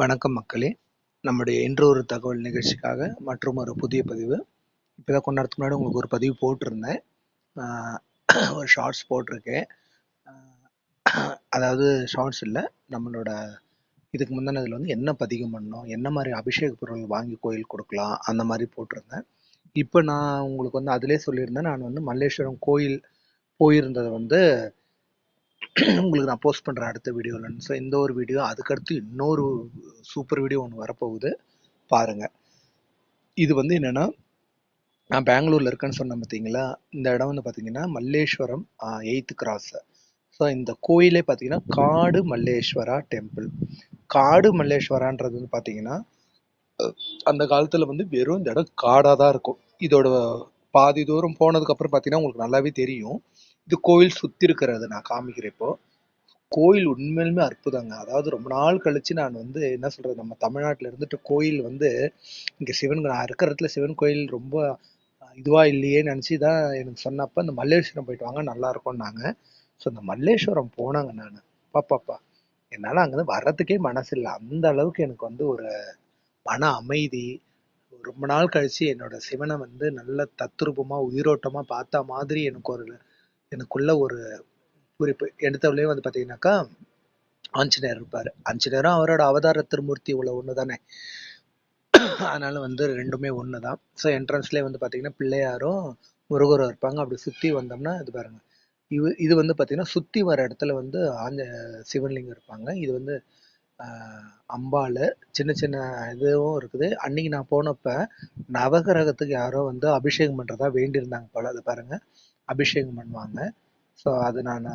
வணக்கம் மக்களே. நம்முடைய இன்று ஒரு தகவல் நிகழ்ச்சிக்காக மற்றும் ஒரு புதிய பதிவு. இப்போ தான் நேரத்துக்கு முன்னாடி உங்களுக்கு ஒரு பதிவு போட்டிருந்தேன். ஒரு ஷார்ட்ஸ் போட்டிருக்கேன். அதாவது ஷார்ட்ஸ் இல்லை நம்மளோட இதுக்கு முந்தின வந்து என்ன பதிகம் பண்ணோம் என்ன மாதிரி அபிஷேக பொருள் வாங்கி கோயில் கொடுக்கலாம் அந்த மாதிரி போட்டிருந்தேன். இப்போ நான் உங்களுக்கு வந்து அதிலே சொல்லியிருந்தேன். நான் வந்து மல்லேஸ்வரம் கோயில் போயிருந்ததை வந்து உங்களுக்கு நான் போஸ்ட் பண்ணுறேன் அடுத்த வீடியோவில் ஸோ இந்த ஒரு வீடியோ அதுக்கடுத்து இன்னொரு சூப்பர் வீடியோ ஒன்று வரப்போகுது. பாருங்கள் இது வந்து என்னென்னா நான் பெங்களூரில் இருக்கேன்னு சொன்னேன் பார்த்தீங்களா இந்த இடம் வந்து பார்த்தீங்கன்னா மல்லேஸ்வரம் எயித்து கிராஸு ஸோ இந்த கோயிலே பார்த்தீங்கன்னா காடு மல்லேஸ்வரா டெம்பிள் காடு மல்லேஸ்வரான்றது வந்து பார்த்தீங்கன்னா அந்த காலத்தில் வந்து வெறும் இந்த இடம் காடாக தான் இருக்கும். இதோட பாதி தூரம் போனதுக்கப்புறம் பார்த்தீங்கன்னா உங்களுக்கு நல்லாவே தெரியும். இது கோயில் சுற்றி இருக்கிறது நான் காமிக்கிறேன் இப்போது கோயில் உண்மையிலுமே அற்புதங்க. அதாவது ரொம்ப நாள் கழிச்சு நான் வந்து என்ன சொல்றது நம்ம தமிழ்நாட்டில் இருந்துட்டு கோயில் வந்து இங்கே சிவன் நான் இருக்கிற இடத்துல சிவன் கோயில் ரொம்ப இதுவாக இதுவா இல்லையே நினச்சி தான் எனக்கு சொன்னப்ப இந்த மல்லேஸ்வரம் போயிட்டு வாங்க நல்லா இருக்கும்னாங்க ஸோ இந்த மல்லேஸ்வரம் போனாங்க நான். பாப்பாப்பா என்னால் அங்கேருந்து வர்றதுக்கே மனசு இல்லை. அந்த அளவுக்கு எனக்கு வந்து ஒரு மன அமைதி. ரொம்ப நாள் கழிச்சு என்னோட சிவனை வந்து நல்ல தத்ரூபமா உயிரோட்டமா பார்த்த மாதிரி எனக்கு ஒரு எனக்குள்ள ஒரு குறிப்பு. எடுத்தவளே வந்து பார்த்தீங்கன்னாக்கா ஆஞ்சநேயர் இருப்பார். ஆஞ்சநேயரும் அவரோட அவதார திருமூர்த்தி உள்ள ஒன்று தானே அதனால வந்து ரெண்டுமே ஒன்று தான் ஸோ என்ட்ரன்ஸ்லேயே வந்து பார்த்தீங்கன்னா பிள்ளையாரும் முருகரும் இருப்பாங்க. அப்படி சுற்றி வந்தோம்னா இது பாருங்கள் இது இது வந்து பார்த்தீங்கன்னா சுற்றி வர இடத்துல வந்து ஆஞ்ச சிவன்லிங்கம் இருப்பாங்க. இது வந்து அம்பாள். சின்ன சின்ன இதுவும் இருக்குது. அன்னைக்கு நான் போனப்போ நவகிரகத்துக்கு யாரோ வந்து அபிஷேகம் பண்ணுறதா வேண்டியிருந்தாங்க போல. அது பாருங்கள் அபிஷேகம் பண்ணுவாங்க. ஸோ அது நான்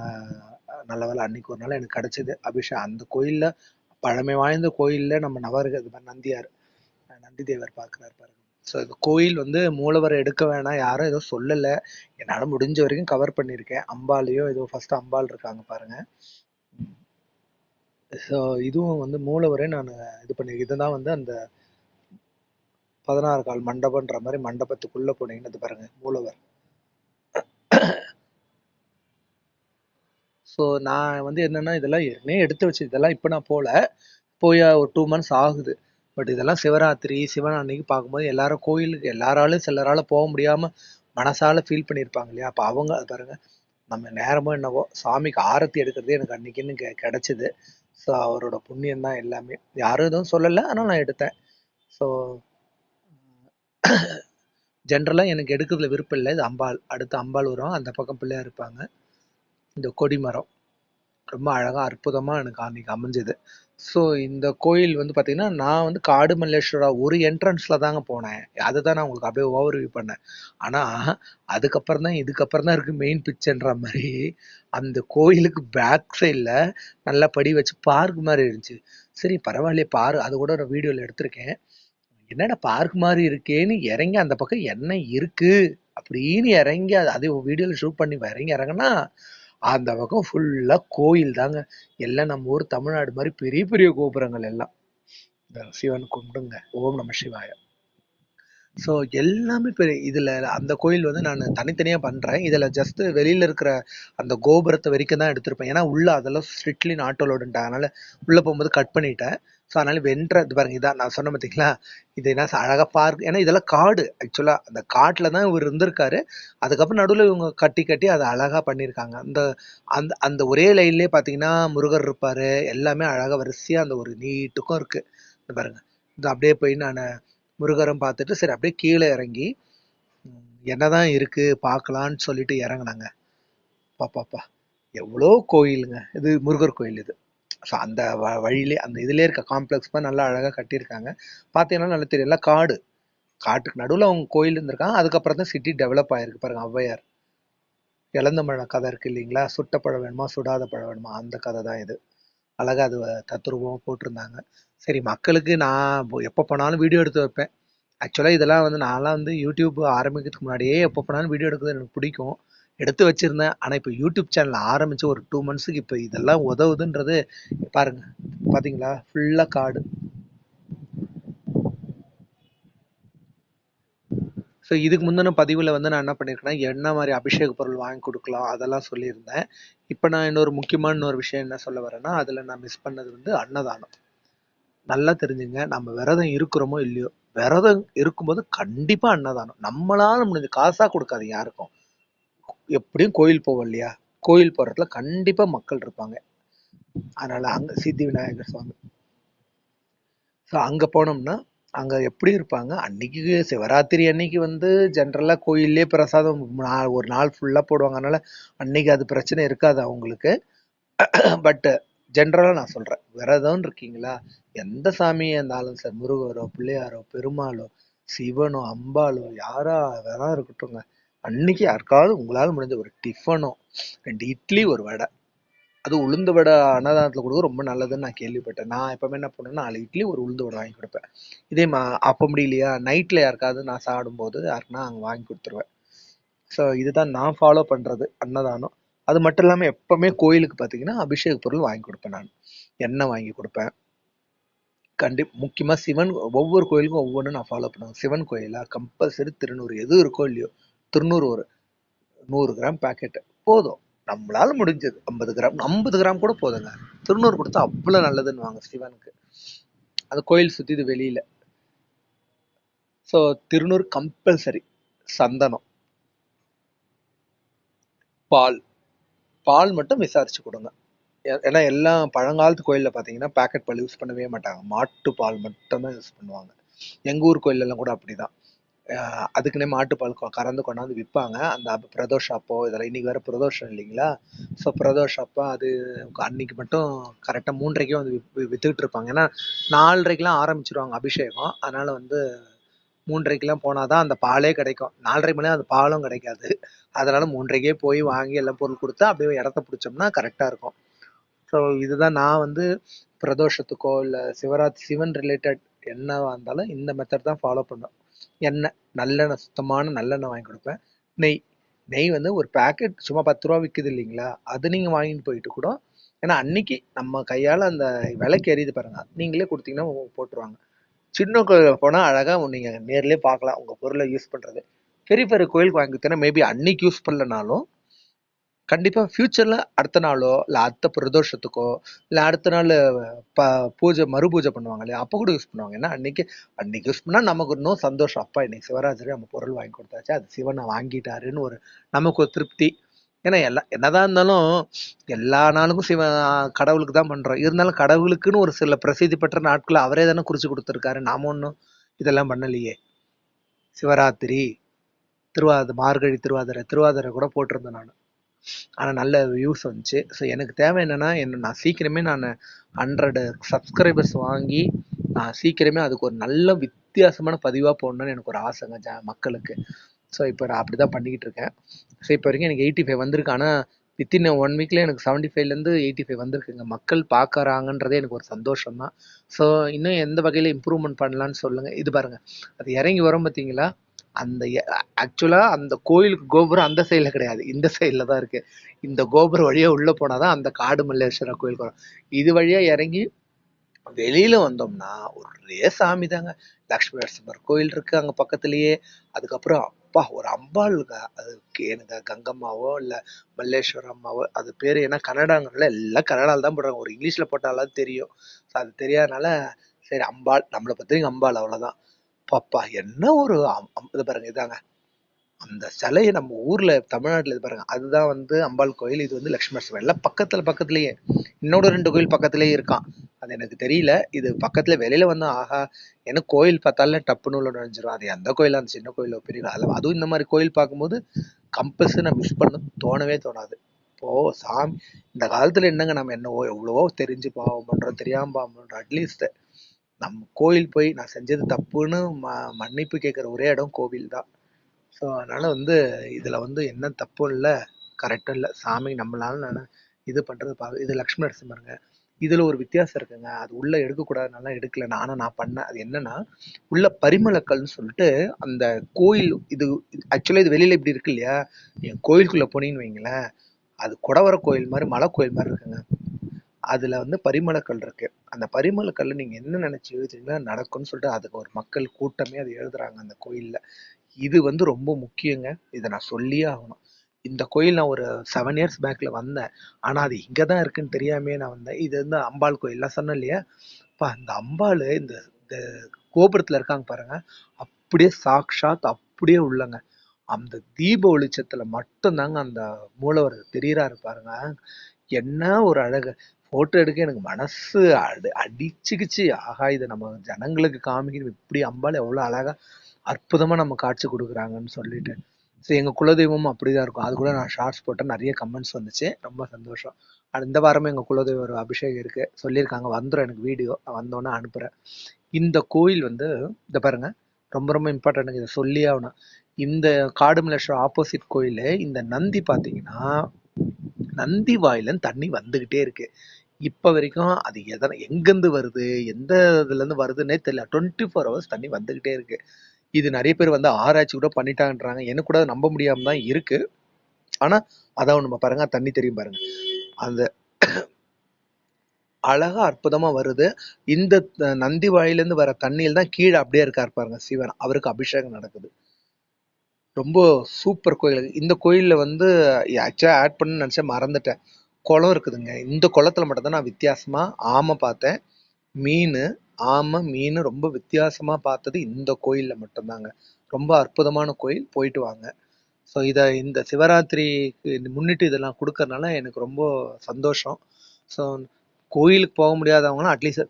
நல்ல அன்னைக்கு ஒரு நாள் எனக்கு கிடச்சிது அபிஷேகம் அந்த கோயிலில் பழமை வாய்ந்த கோயில்ல நம்ம நவகிரக இது மாதிரி நந்தியார் நந்தி தேவர் பார்க்குறாரு பாருங்க. ஸோ இந்த கோயில் வந்து மூலவரை எடுக்க வேணாம் யாரும் எதுவும் சொல்லலை. என்னால் முடிஞ்ச வரைக்கும் கவர் பண்ணியிருக்கேன். அம்பாலையோ ஏதோ ஃபர்ஸ்ட் அம்பாள் இருக்காங்க பாருங்க. ஸோ இதுவும் வந்து மூலவரே நான் இது பண்ணி இதுதான் வந்து அந்த பதினாறு கால் மண்டபம்ன்ற மாதிரி மண்டபத்துக்குள்ளே போனீங்கன்னு இது பாருங்க மூலவர். ஸோ நான் வந்து என்னென்னா இதெல்லாம் ஏற்கனவே எடுத்து வச்சு இதெல்லாம் இப்போ நான் போகல போய் ஒரு டூ மந்த்ஸ் ஆகுது. பட் இதெல்லாம் சிவராத்திரி சிவன் அன்னைக்கு பார்க்கும்போது எல்லாரும் கோயிலுக்கு எல்லாராலும் சிலரால் போக முடியாமல் மனசால் ஃபீல் பண்ணியிருப்பாங்க இல்லையா? அப்போ அவங்க அது பாருங்கள் நம்ம நேரமும் என்னவோ சாமிக்கு ஆரத்தி எடுக்கிறதே எனக்கு அன்னைக்குன்னு கெ கிடைச்சது. ஸோ அவரோட புண்ணியம் தான் எல்லாமே. யாரும் எதுவும் சொல்லலை ஆனால் நான் எடுத்தேன். ஸோ ஜென்ரலாக எனக்கு எடுக்கிறதுல விருப்பம் இல்லை. இது அம்பாள் அடுத்து அம்பாள் வரும் அந்த பக்கம் பிள்ளையாக இருப்பாங்க. இந்த கொடிமரம் ரொம்ப அழகாக அற்புதமாக எனக்கு அன்றைக்கி அமைஞ்சது. ஸோ இந்த கோயில் வந்து பார்த்திங்கன்னா நான் வந்து காடு மல்லேஸ்வரா ஒரு என்ட்ரன்ஸில் தாங்க போனேன். அதை தான் நான் உங்களுக்கு அப்படியே ஓவர்வியூ பண்ணேன். ஆனால் அதுக்கப்புறம் தான் இதுக்கப்புறம் தான் இருக்குது மெயின் பிக்சர்ன்ற மாதிரி அந்த கோயிலுக்கு பேக் சைடில் நல்லா படி வச்சு பார்க் மாதிரி இருந்துச்சு. சரி பரவாயில்லையே பாரு. அது கூட நான் வீடியோவில் எடுத்திருக்கேன். என்னடா பார்க் மாதிரி இருக்கேன்னு இறங்கி அந்த பக்கம் என்ன இருக்குது அப்படின்னு இறங்கி அது அதே வீடியோவில் ஷூட் பண்ணி இறங்கி இறங்குனா அந்த பக்கம் ஃபுல்லா கோயில் தாங்க. எல்லாம் நம்ம ஊர் தமிழ்நாடு மாதிரி பெரிய பெரிய கோபுரங்கள் எல்லாம். இந்த சிவன் கும்பிடுங்க. ஓம் நம சிவாயம் ஸோ எல்லாமே பெரிய இதில் அந்த கோயில் வந்து நான் தனித்தனியாக பண்ணுறேன் இதில் ஜஸ்ட் வெளியில் இருக்கிற அந்த கோபுரத்தை வரைக்கும் தான் எடுத்திருப்பேன். ஏன்னா உள்ள அதெல்லாம் ஸ்ட்ரிக்ட்லி நாட்டோலோடுன்ட்டாங்க அதனால் உள்ளே போகும்போது கட் பண்ணிட்டேன். ஸோ அதனால் வென்ற இது பாருங்க இதான் நான் சொன்ன பார்த்தீங்களா இது என்ன அழகாக பார்க் ஏன்னா இதெல்லாம் காடு. ஆக்சுவலாக அந்த காட்டில் தான் இவர் இருந்திருக்காரு. அதுக்கப்புறம் நடுவில் இவங்க கட்டி கட்டி அதை அழகாக பண்ணியிருக்காங்க. அந்த அந்த அந்த ஒரே லைன்லேயே பார்த்தீங்கன்னா முருகர் இருப்பார். எல்லாமே அழகாக வரிசையாக அந்த ஒரு நீட்டுக்கும் இருக்குது பாருங்கள் பாருங்க. இது அப்படியே போய் நான் முருகரும் பார்த்துட்டு சரி அப்படியே கீழே இறங்கி என்னதான் இருக்கு? பார்க்கலான்னு சொல்லிட்டு இறங்குனாங்க. பாப்பாப்பா எவ்வளோ கோயிலுங்க. இது முருகர் கோயில் இது. ஸோ அந்த வ- வழியிலே அந்த இதுலேயே இருக்க காம்ப்ளெக்ஸ் தான் நல்லா அழகா கட்டியிருக்காங்க. பார்த்தீங்கன்னா நல்லா தெரியும். எல்லாம் காடு. காட்டுக்கு நடுவில் அவங்க கோயில் இருந்திருக்காங்க. அதுக்கப்புறம் தான் சிட்டி டெவலப் ஆயிருக்கு. பாருங்க ஔவையார். இழந்த மழை கதை இருக்கு இல்லைங்களா? சுட்ட பழம் வேணுமா? சுடாத பழம் வேணுமா? அந்த கதை தான் இது. அழகா அது தத்ரூபமா போட்டிருந்தாங்க. சரி மக்களுக்கு நான் எப்போ போனாலும் வீடியோ எடுத்து வைப்பேன். ஆக்சுவலாக இதெல்லாம் வந்து நான்லாம் வந்து யூடியூப் ஆரம்பிக்கிறதுக்கு முன்னாடியே எப்போ போனாலும் வீடியோ எடுக்கிறது எனக்கு பிடிக்கும். எடுத்து வச்சிருந்தேன். ஆனால் இப்போ யூடியூப் சேனல் ஆரம்பித்து ஒரு டூ மந்த்ஸுக்கு இப்போ இதெல்லாம் உதவுதுன்றது பாருங்கள் பார்த்தீங்களா ஃபுல்லாக காடு. ஸோ இதுக்கு முந்தின பதிவில் வந்து நான் என்ன பண்ணியிருக்கேன்னா என்ன மாதிரி அபிஷேக பொருள் வாங்கி கொடுக்கலாம் அதெல்லாம் சொல்லியிருந்தேன். இப்போ நான் இன்னொரு முக்கியமான ஒரு விஷயம் என்ன சொல்ல வரேன்னா அதில் நான் மிஸ் பண்ணது வந்து அன்னதானம். நல்லா தெரிஞ்சுங்க. நம்ம விரதம் இருக்கிறோமோ இல்லையோ விரதம் இருக்கும்போது கண்டிப்பா அன்னதானம். நம்மளால முடிஞ்ச காசா கொடுக்காது யாருக்கும். எப்படியும் கோயில் போவோம் இல்லையா? கோயில் போறதுல கண்டிப்பா மக்கள் இருப்பாங்க. அதனால அங்க சித்தி விநாயகர் சுவாமி. ஸோ அங்க போனோம்னா அங்க எப்படி இருப்பாங்க? அன்னைக்கு சிவராத்திரி அன்னைக்கு வந்து ஜென்ரலா கோயிலே பிரசாதம் நா- ஒரு நாள் ஃபுல்லா போடுவாங்க. அதனால அன்னைக்கு அது பிரச்சனை இருக்காது அவங்களுக்கு. பட் ஜென்ரலாக நான் சொல்றேன். விரதம் இருக்கீங்களா? எந்த சாமியாக இருந்தாலும் சரி முருகரோ பிள்ளையாரோ பெருமாளோ சிவனோ அம்பாளோ யாரா வேணா இருக்கட்டும்ங்க. அன்னைக்கு யாருக்காவது உங்களால் முடிஞ்ச ஒரு டிஃபனோ ரெண்டு இட்லி ஒரு வடை. அது உளுந்து வடை அன்னதானத்தில் கொடுக்க ரொம்ப நல்லதுன்னு நான் கேள்விப்பட்டேன். நான் எப்பவுமே என்ன பண்ணுவேன்னா நாலு இட்லி ஒரு உளுந்து வடை வாங்கி கொடுப்பேன். இதே மா அப்போ முடியலையா நைட்டில் யாருக்காவது நான் சாப்பிடும்போது யாருக்குன்னா அங்கே வாங்கி கொடுத்துருவேன். ஸோ இதுதான் நான் ஃபாலோ பண்ணுறது அன்னதானம். அது மட்டும் இல்லாமல் எப்பவுமே கோயிலுக்கு பார்த்தீங்கன்னா அபிஷேக பொருள் வாங்கி கொடுப்பேன் நான். எண்ணெய் வாங்கி கொடுப்பேன். கண்டி முக்கியமாக சிவன் ஒவ்வொரு கோயிலுக்கும் ஒவ்வொன்றும் நான் ஃபாலோ பண்ணுவேன். சிவன் கோயிலா? கம்பல்சரி திருநூறு. எது இருக்கோ இல்லையோ? திருநூறு ஒரு நூறு கிராம் பாக்கெட் போதும். நம்மளால முடிஞ்சது. ஐம்பது கிராம் ஐம்பது கிராம் கூட போதுங்க. திருநூறு கொடுத்தா அவ்வளோ நல்லதுன்னு வாங்க சிவனுக்கு. அந்த கோயில் சுற்றி இது வெளியில. ஸோ திருநூறு கம்பல்சரி சந்தனம். பால். பால் மட்டும் விசாரிச்சு கொடுங்க. ஏன்னா எல்லாம் பழங்காலத்து கோயிலில் பார்த்தீங்கன்னா பேக்கெட் பால் யூஸ் பண்ணவே மாட்டாங்க. மாட்டு பால் மட்டும்தான் யூஸ் பண்ணுவாங்க. எங்கள் ஊர் கோயிலெல்லாம் கூட அப்படிதான். தான் அதுக்குன்னே மாட்டுப்பால் கொ- கறந்து கொண்டாந்து விற்பாங்க அந்த பிரதோஷம் அப்போ இதெல்லாம் இன்னைக்கு வேறு பிரதோஷம் இல்லைங்களா? ஸோ பிரதோஷ அப்போ அது அன்னைக்கு மட்டும் கரெக்டாக மூன்றரைக்கும் வந்து விற்றுக்கிட்டு வித்துக்கிட்டு இருப்பாங்க. ஏன்னா நாலரைக்கெலாம் ஆரம்பிச்சிருவாங்க அபிஷேகம். அதனால் வந்து மூன்றரைக்கெலாம் போனால் தான் அந்த பாலே கிடைக்கும். நாலரை மணி அந்த பாலும் கிடைக்காது. அதனால மூன்றரைக்கே போய் வாங்கி எல்லாம் பொருள் கொடுத்தா அப்படியே இடத்த பிடிச்சோம்னா கரெக்டாக இருக்கும். ஸோ இதுதான் நான் வந்து பிரதோஷத்துக்கோ இல்லை சிவராத்திரி சிவன் ரிலேட்டட் என்னவா இருந்தாலும் இந்த மெத்தட் தான் ஃபாலோ பண்ணுவேன் எண்ணெய் நல்லெண்ணெய் சுத்தமான நல்லெண்ணெய் வாங்கி கொடுப்பேன். நெய் நெய் வந்து ஒரு பேக்கெட் சும்மா பத்து ரூபா விற்குது இல்லைங்களா? அது நீங்கள் வாங்கிட்டு போயிட்டு கூட ஏன்னா அன்னைக்கு நம்ம கையால் அந்த விலைக்கு எரியுது பாருங்க. நீங்களே கொடுத்தீங்கன்னா போட்டுருவாங்க. சின்ன கோயில் போனால் அழகாக நீங்கள் நேரிலே பார்க்கலாம் உங்கள் பொருளை யூஸ் பண்ணுறது பெரிய பெரிய கோயிலுக்கு வாங்கி கொடுத்தீங்கன்னா மேபி அன்னைக்கு யூஸ் பண்ணலனாலும் கண்டிப்பாக ஃப்யூச்சரில் அடுத்த நாளோ இல்லை அடுத்த பிரதோஷத்துக்கோ இல்லை அடுத்த நாள் ப பூஜை மறுபூஜை பண்ணுவாங்க இல்லையா? அப்போ கூட யூஸ் பண்ணுவாங்க. ஏன்னா அன்னைக்கு அன்னைக்கு யூஸ் பண்ணால் நமக்கு இன்னும் சந்தோஷம். அப்பா இன்னைக்கு சிவராத்திரி நம்ம பொருள் வாங்கி கொடுத்தாச்சு. அது சிவனை வாங்கிட்டாருன்னு ஒரு நமக்கு ஒரு திருப்தி. ஏன்னா எல்லா என்னதான் இருந்தாலும் எல்லா நாளுக்கும் சிவ கடவுளுக்கு தான் பண்ணுறோம் இருந்தாலும் கடவுளுக்குன்னு ஒரு சில பிரசித்தி பெற்ற நாட்களை அவரே தானே குறிச்சு கொடுத்துருக்காரு. நாம ஒன்றும் இதெல்லாம் பண்ணலையே. சிவராத்திரி திருவாத மார்கழி திருவாதிரை திருவாதிரை கூட போட்டிருந்தேன் நான். ஆனா நல்ல வியூஸ் வந்துச்சு. ஸோ எனக்கு தேவை என்னன்னா என்ன நான் சீக்கிரமே நான் ஹண்ட்ரடு சப்ஸ்கிரைபர்ஸ் வாங்கி நான் சீக்கிரமே அதுக்கு ஒரு நல்ல வித்தியாசமான பதிவாக போடணும்னு எனக்கு ஒரு ஆசைங்க ஜா மக்களுக்கு. ஸோ இப்போ நான் அப்படி தான் பண்ணிக்கிட்டு இருக்கேன். ஸோ இப்போ வரைக்கும் எனக்கு எயிட்டி ஃபைவ் வந்திருக்கு ஆனால் வித்தின் ஒன் வீக்ல எனக்கு செவன்ட்டி ஃபைவ்லேருந்து எயிட்டி ஃபைவ் வந்திருக்குங்க மக்கள் பார்க்கறாங்கன்றதே எனக்கு ஒரு சந்தோஷம் தான் ஸோ இன்னும் எந்த வகையில் இம்ப்ரூவ்மெண்ட் பண்ணலான்னு சொல்லுங்க. இது பாருங்க. அது இறங்கி வரும் பார்த்தீங்களா அந்த ஆக்சுவலாக அந்த கோயிலுக்கு கோபுரம் அந்த சைடுல கிடையாது. இந்த சைடுல தான் இருக்கு. இந்த கோபுரம் வழியா போனால் போனாதான் அந்த காடு மல்லேஸ்வரர் கோயிலுக்கு வரும். இது வழியா இறங்கி வெளியில வந்தோம்னா ஒரே சாமி தாங்க. லக்ஷ்மி நரசிம்மர் கோயில் இருக்கு அங்கே பக்கத்துலயே. அதுக்கப்புறம் அப்பா ஒரு அம்பாள் அது கே- எனக்கு கங்கம்மாவோ இல்லை மல்லேஸ்வர அம்மாவோ அது பேர் ஏன்னா கன்னடாங்கல்ல எல்லாம் கன்னடால தான் போடுறாங்க. ஒரு இங்கிலீஷில் போட்டாலும் தெரியும். ஸோ அது தெரியாதனால சரி அம்பாள் நம்மளை பற்றி அம்பாள் அவ்வளோதான் பாப்பா என்ன ஒரு அம்- இது பாருங்க இதாங்க. அந்த சிலையை நம்ம ஊர்ல தமிழ்நாட்டில் இது பாருங்க அதுதான் வந்து அம்பாள் கோயில் இது வந்து லட்சுமி சிவன் எல்லாம் பக்கத்துல பக்கத்துலயே. இன்னொரு ரெண்டு கோயில் பக்கத்துலயே இருக்கான். அது எனக்கு தெரியல. இது பக்கத்துல வெளியில வந்து ஆஹா எனக்கு கோயில் பார்த்தாலே டப்புன்னு உள்ள நுழைஞ்சிரும். அது எந்த கோயிலா அந்த சின்ன கோயிலோ பெரிய அதில் அதுல அதுவும் இந்த மாதிரி கோயில் பார்க்கும்போது கம்பல்சரி நான் மிஸ் பண்ண தோணவே தோணாது. இப்போ சாமி இந்த காலத்துல என்னங்க நம்ம என்னவோ எவ்வளவோ தெரிஞ்சு பாவம் பண்றோம் தெரியாம பாவம் பண்றோம் அட்லீஸ்ட் நம்ம கோயில் போய் நான் செஞ்சது தப்புன்னு ம மன்னிப்பு கேட்குற ஒரே இடம் கோவில் தான். ஸோ அதனால் வந்து இதில் வந்து என்ன தப்பும் இல்லை கரெக்டும் இல்லை. சாமி நம்மளால நான் இது பண்ணுறது பா இது லக்ஷ்மி நரசிம்மருங்க இதில் ஒரு வித்தியாசம் இருக்குங்க. அது உள்ளே எடுக்கக்கூடாதுனால எடுக்கல. நானும் நான் பண்ணேன் அது என்னன்னா உள்ள பரிமளக்கல்னு சொல்லிட்டு அந்த கோயில் இது ஆக்சுவலாக இது வெளியில் இப்படி இருக்கு இல்லையா? என் கோயிலுக்குள்ளே போனீங்கன்னு வைங்களேன். அது குடவர கோயில் மாதிரி மலை கோயில் மாதிரி இருக்குங்க. அதுல வந்து பரிமளக்கல் இருக்கு. அந்த பரிமளக்கல்ல நீங்க என்ன நினச்சி எழுதுறீங்களோ நடக்கும்னு சொல்லிட்டு அதுக்கு ஒரு மக்கள் கூட்டமே அது எழுதுறாங்க அந்த கோயில்ல. இது வந்து ரொம்ப முக்கியங்க. இதை நான் சொல்லியே ஆகணும். இந்த கோயில் நான் ஒரு செவன் இயர்ஸ் பேக்ல வந்தேன். ஆனா அது இங்கே தான் இருக்குன்னு தெரியாமே நான் வந்தேன். இது வந்து அம்பாள் கோயில்லாம் சொன்னேன் இல்லையா? இப்போ அந்த அம்பாள் இந்த இந்த கோபுரத்துல இருக்காங்க பாருங்க. அப்படியே சாக்ஷாத் அப்படியே உள்ளங்க. அந்த தீப வெளிச்சத்துல மட்டும்தாங்க அந்த மூலவர் தெரியறாரு பாருங்க. என்ன ஒரு அழகு. போட்டோ எடுக்க எனக்கு மனசு அடி அடிச்சுக்கிச்சு. ஆகா இதை நம்ம ஜனங்களுக்கு காமிக்கணும். இப்படி அம்பாள் எவ்வளோ அழகா அற்புதமாக நம்ம காட்சி கொடுக்குறாங்கன்னு சொல்லிட்டு. சரி எங்கள் குலதெய்வமும் அப்படிதான் இருக்கும். அது கூட நான் ஷார்ட்ஸ் போட்டேன். நிறைய கமெண்ட்ஸ் வந்துச்சு. ரொம்ப சந்தோஷம். அது இந்த வாரமே எங்கள் குலதெய்வம் ஒரு அபிஷேகம் இருக்குது சொல்லியிருக்காங்க. வந்துடும் எனக்கு வீடியோ வந்தோன்னே அனுப்புகிறேன் இந்த கோயில் வந்து இந்த பாருங்க. ரொம்ப ரொம்ப இம்பார்ட்டன்ட் இதை சொல்லியே ஆகணும். இந்த காடுமலேஸ்வரம் ஆப்போசிட் கோயில் இந்த நந்தி பார்த்தீங்கன்னா நந்தி வாயில தண்ணி வந்துக்கிட்டே இருக்கு. இப்ப வரைக்கும் அது எதன எங்கேருந்து வருது? எந்த இதுல இருந்து வருதுன்னே தெரியல. டுவெண்ட்டி ஃபோர் ஹவர்ஸ் தண்ணி வந்துகிட்டே இருக்கு. இது நிறைய பேர் வந்து ஆராய்ச்சி கூட பண்ணிட்டாங்கன்றாங்க. எனக்கு கூட நம்ப முடியாம தான் இருக்கு. ஆனா அதான் நம்ம பாருங்க தண்ணி தெரியும் பாருங்க. அந்த அழகா அற்புதமா வருது. இந்த நந்தி வாயிலேருந்து வர தண்ணியில் தான் கீழே அப்படியே இருக்காரு பாருங்க சிவன். அவருக்கு அபிஷேகம் நடக்குது. ரொம்ப சூப்பர் கோயில். இந்த கோயில்ல வந்து ஆக்சுவலாக ஆட் பண்ணு நினச்சேன் மறந்துட்டேன். குளம் இருக்குதுங்க. இந்த குளத்துல மட்டும்தான் நான் வித்தியாசமாக ஆமை பார்த்தேன். மீன் ஆமை மீன் ரொம்ப வித்தியாசமாக பார்த்தது இந்த கோயிலில் மட்டும்தாங்க. ரொம்ப அற்புதமான கோயில் போயிட்டு வாங்க. ஸோ இதை இந்த சிவராத்திரிக்கு முன்னிட்டு இதெல்லாம் கொடுக்கறனால எனக்கு ரொம்ப சந்தோஷம். ஸோ கோயிலுக்கு போக முடியாதவங்களாம் அட்லீஸ்ட்